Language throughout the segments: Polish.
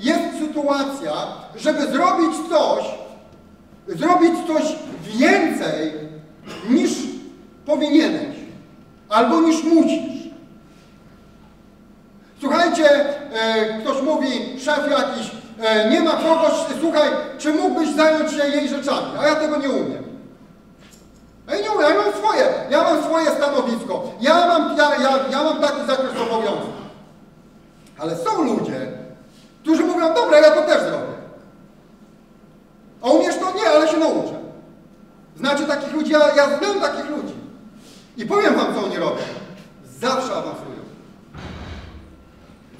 Jest sytuacja, żeby zrobić coś, zrobić coś więcej niż powinieneś, albo niż musisz. Słuchajcie, e, ktoś mówi, szef jakiś, e, nie ma kogoś, słuchaj, czy mógłbyś zająć się jej rzeczami, a ja tego nie umiem. Ja nie umiem, ja mam swoje, ja mam swoje stanowisko, ja mam, ja, ja, ja mam taki zakres obowiązków. Ale są ludzie, którzy mówią, dobra, ja to też zrobię. A umiesz to? Nie, ale się nauczę. Znacie takich ludzi? Ja, ja znam takich ludzi. I powiem wam, co oni robią. Zawsze awansują.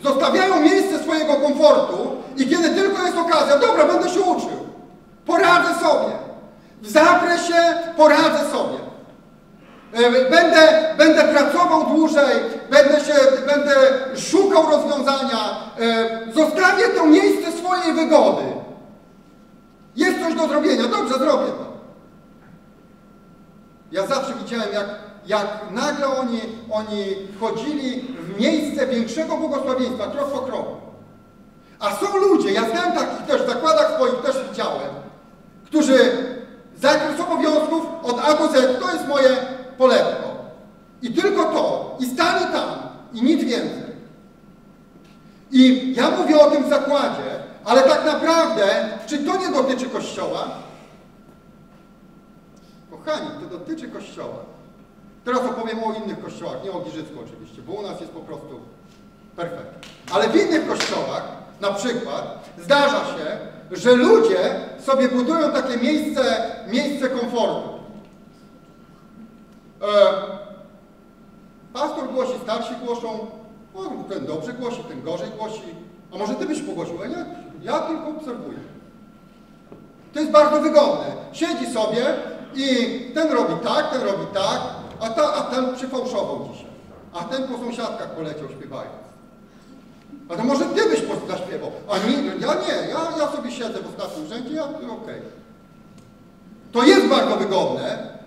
Zostawiają miejsce swojego komfortu i kiedy tylko jest okazja, dobra, będę się uczył. Poradzę sobie. W zakresie poradzę sobie. E, Będę, będę pracował dłużej, będę, się, będę szukał rozwiązania, zostawię to miejsce swojej wygody. Jest coś do zrobienia, dobrze, zrobię to. Ja zawsze widziałem, jak, jak nagle oni, oni wchodzili w miejsce większego błogosławieństwa, krok po kroku. A są ludzie, ja znam takich też, w zakładach swoich też widziałem, którzy zakres obowiązków od A do Z to jest moje poletko. I tylko to, i stanie tam, i nic więcej. I ja mówię o tym w zakładzie, ale tak naprawdę, czy to nie dotyczy Kościoła? Kochani, to dotyczy Kościoła. Teraz opowiem o innych kościołach, nie o Giżycku oczywiście, bo u nas jest po prostu perfekt. Ale w innych kościołach, na przykład, zdarza się, że ludzie sobie budują takie miejsce, miejsce komfortu. E, pastor głosi, starsi głoszą, o, ten dobrze głosi, ten gorzej głosi. A może ty byś pogłosił? A ja, ja tylko obserwuję. To jest bardzo wygodne. Siedzi sobie i ten robi tak, ten robi tak, a, ta, a ten przyfałszował dzisiaj. A ten po sąsiadkach poleciał śpiewając. A to może ty byś zaśpiewał. A nie, ja nie, ja, ja sobie siedzę w ostatnim rzędzie, ja okej. To jest bardzo wygodne.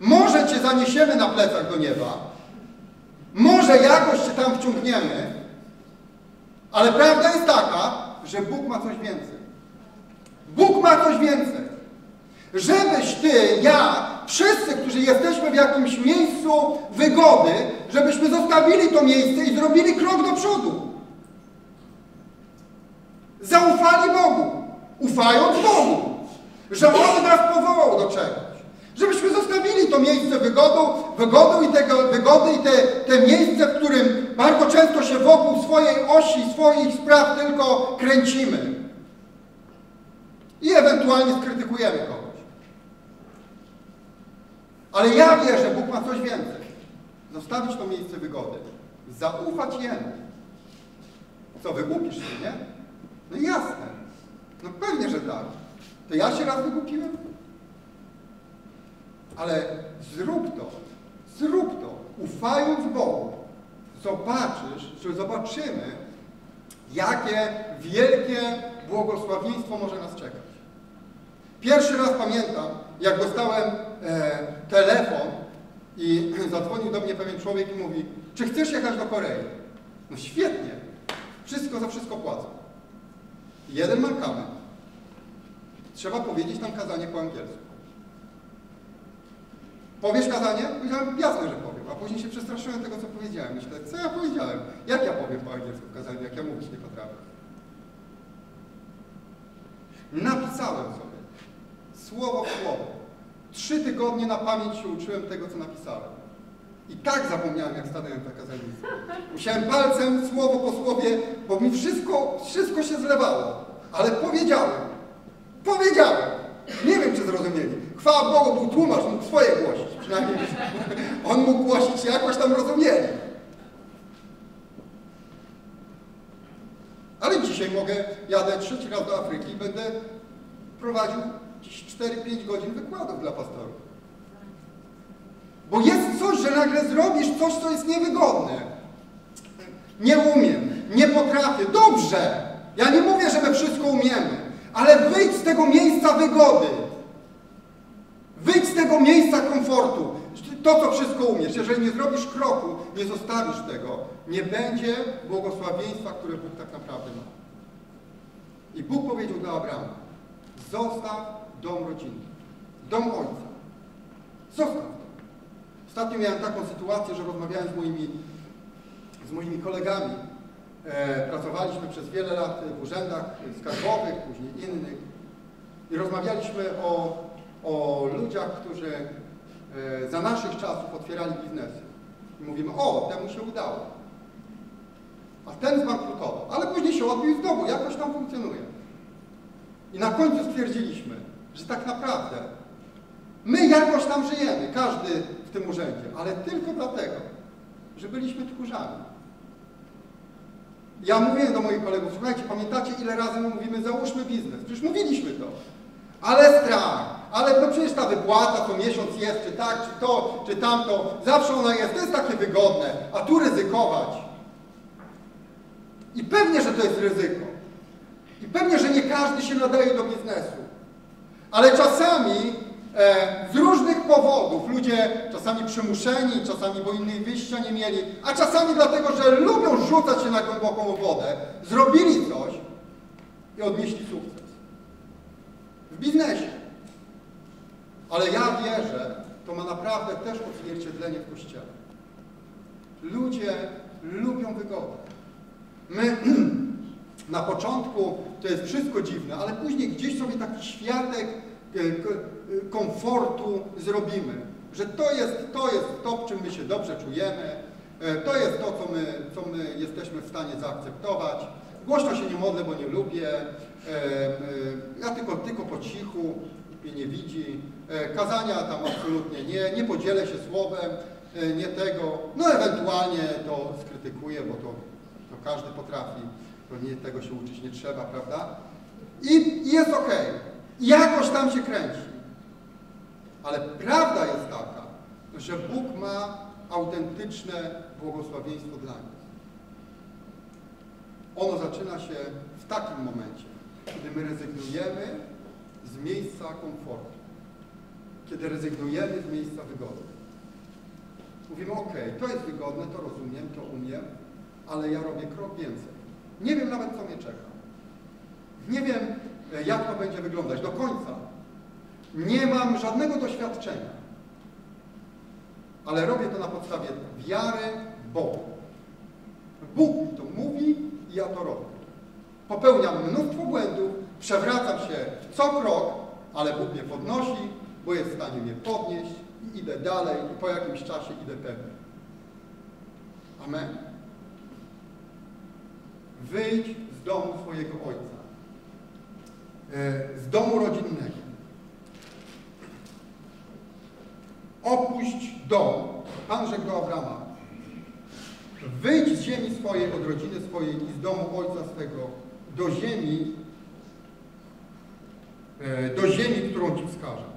Może cię zaniesiemy na plecach do nieba. Może jakoś cię tam wciągniemy. Ale prawda jest taka, że Bóg ma coś więcej. Bóg ma coś więcej. Żebyś ty, ja, wszyscy, którzy jesteśmy w jakimś miejscu wygody, żebyśmy zostawili to miejsce i zrobili krok do przodu. Zaufali Bogu, ufając Bogu, że On nas powołał do czegoś. Żebyśmy zostawili to miejsce wygodą, wygodą i tego, wygody i te, te miejsce, w którym bardzo często się wokół swojej osi, swoich spraw tylko kręcimy. I ewentualnie skrytykujemy kogoś. Ale ja wierzę, Bóg ma coś więcej. Zostawić to miejsce wygody. Zaufać Jemu. Co, wygłupisz się, nie? No jasne. No pewnie, że tak. To ja się raz wygłupiłem? Ale zrób to. Zrób to. Ufając Bogu. Zobaczysz, że zobaczymy, jakie wielkie błogosławieństwo może nas czekać. Pierwszy raz pamiętam, jak dostałem e, telefon i zadzwonił do mnie pewien człowiek i mówi, czy chcesz jechać do Korei? No świetnie. Wszystko za wszystko płacą. Jeden mankament. Trzeba powiedzieć tam kazanie po angielsku. Powiesz kazanie? Powiedziałem, jasne, że powiem. A później się przestraszyłem tego, co powiedziałem. Myślę, co ja powiedziałem? Jak ja powiem po angielsku w kazaniu, jak ja mówić nie potrafię? Napisałem sobie. Słowo w słowo. Trzy tygodnie na pamięć się uczyłem tego, co napisałem. I tak zapomniałem, jak stanąłem na kazalnicy. Musiałem palcem, słowo po słowie, bo mi wszystko, wszystko się zlewało. Ale powiedziałem. Powiedziałem. Nie wiem, czy zrozumieli. Chwała Bogu, był tłumacz, mógł swoje głosić. Przynajmniej on mógł głosić jakoś tam rozumieli. Ale dzisiaj mogę, jadę trzeci raz do Afryki i będę prowadził dziś 4-5 godzin wykładów dla pastorów. Bo jest coś, że nagle zrobisz coś, co jest niewygodne. Nie umiem, nie potrafię. Dobrze! Ja nie mówię, że my wszystko umiemy, ale wyjdź z tego miejsca wygody. Wyjdź z tego miejsca komfortu. To, co wszystko umiesz. Jeżeli nie zrobisz kroku, nie zostawisz tego, nie będzie błogosławieństwa, które Bóg tak naprawdę ma. I Bóg powiedział do Abrama, zostaw dom rodzinny, dom ojca. Zostaw to. Ostatnio miałem taką sytuację, że rozmawiałem z moimi, z moimi kolegami. E, pracowaliśmy przez wiele lat w urzędach skarbowych, później innych. I rozmawialiśmy o, o ludziach, którzy e, za naszych czasów otwierali biznesy. I mówimy, o, temu się udało. A ten zbankrutował, ale później się odbił z domu, jakoś tam funkcjonuje. I na końcu stwierdziliśmy, że tak naprawdę my jakoś tam żyjemy, każdy w tym urzędzie, ale tylko dlatego, że byliśmy tchórzami. Ja mówiłem do moich kolegów, słuchajcie, pamiętacie ile razy my mówimy, załóżmy biznes? Przecież mówiliśmy to. Ale strach, ale no przecież ta wypłata co miesiąc jest, czy tak, czy to, czy tamto, zawsze ona jest, to jest takie wygodne, a tu ryzykować. I pewnie, że to jest ryzyko. I pewnie, że nie każdy się nadaje do biznesu. Ale czasami e, z różnych powodów ludzie, czasami przymuszeni, czasami bo innych wyjścia nie mieli, a czasami dlatego, że lubią rzucać się na głęboką wodę, zrobili coś i odnieśli sukces. W biznesie. Ale ja wierzę, to ma naprawdę też odzwierciedlenie w Kościele. Ludzie lubią wygodę. My na początku to jest wszystko dziwne, ale później gdzieś sobie taki światek e, e, komfortu zrobimy, że to jest to, jest to w czym my się dobrze czujemy, e, to jest to, co my, co my jesteśmy w stanie zaakceptować. Głośno się nie modlę, bo nie lubię, ja tylko, tylko po cichu, mnie nie widzi, kazania tam absolutnie nie, nie podzielę się słowem, nie tego, no ewentualnie to skrytykuję, bo to, to każdy potrafi Pewnie tego się uczyć nie trzeba, prawda? I, i jest ok. Jakoś tam się kręci. Ale prawda jest taka, że Bóg ma autentyczne błogosławieństwo dla nas. Ono zaczyna się w takim momencie, kiedy my rezygnujemy z miejsca komfortu. Kiedy rezygnujemy z miejsca wygody. Mówimy, ok, to jest wygodne, to rozumiem, to umiem, ale ja robię krok więcej. Nie wiem nawet, co mnie czeka. Nie wiem, e, jak to będzie wyglądać do końca. Nie mam żadnego doświadczenia. Ale robię to na podstawie wiary Bogu. Bóg mi to mówi i ja to robię. Popełniam mnóstwo błędów, przewracam się co krok, ale Bóg mnie podnosi, bo jest w stanie mnie podnieść i idę dalej i po jakimś czasie idę pewnie. Amen. Wyjdź z domu swojego ojca, e, z domu rodzinnego. Opuść dom. Pan rzekł do Abrama. Wyjdź z ziemi swojej, od rodziny swojej i z domu ojca swego do ziemi, e, do ziemi, którą Ci wskażę.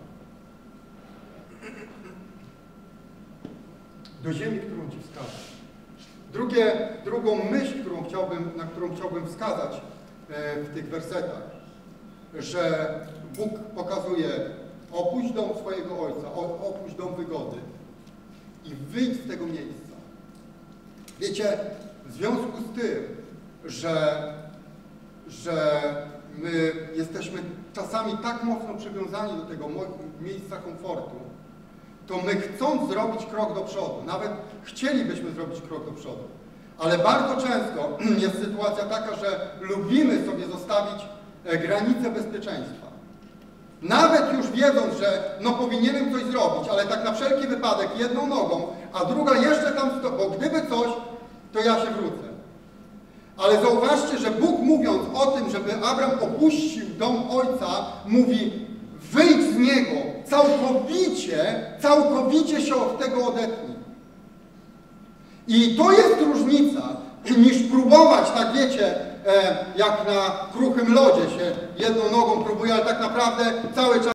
Do ziemi, którą Ci wskażę. Drugie, drugą myśl, którą chciałbym, na którą chciałbym wskazać e, w tych wersetach, że Bóg pokazuje opuść dom swojego ojca, opuść dom wygody i wyjdź z tego miejsca. Wiecie, w związku z tym, że, że my jesteśmy czasami tak mocno przywiązani do tego miejsca komfortu, to my chcąc zrobić krok do przodu, nawet chcielibyśmy zrobić krok do przodu, ale bardzo często jest sytuacja taka, że lubimy sobie zostawić e, granice bezpieczeństwa. Nawet już wiedząc, że no powinienem coś zrobić, ale tak na wszelki wypadek jedną nogą, a druga jeszcze tam, bo gdyby coś, to ja się wrócę. Ale zauważcie, że Bóg mówiąc o tym, żeby Abraham opuścił dom ojca, mówi wyjdź z niego, całkowicie, całkowicie się od tego odetnij. I to jest różnica, niż próbować, tak wiecie, e, jak na kruchym lodzie się jedną nogą próbuje, ale tak naprawdę cały czas